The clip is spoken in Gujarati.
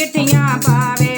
ચિઠિયા પાવે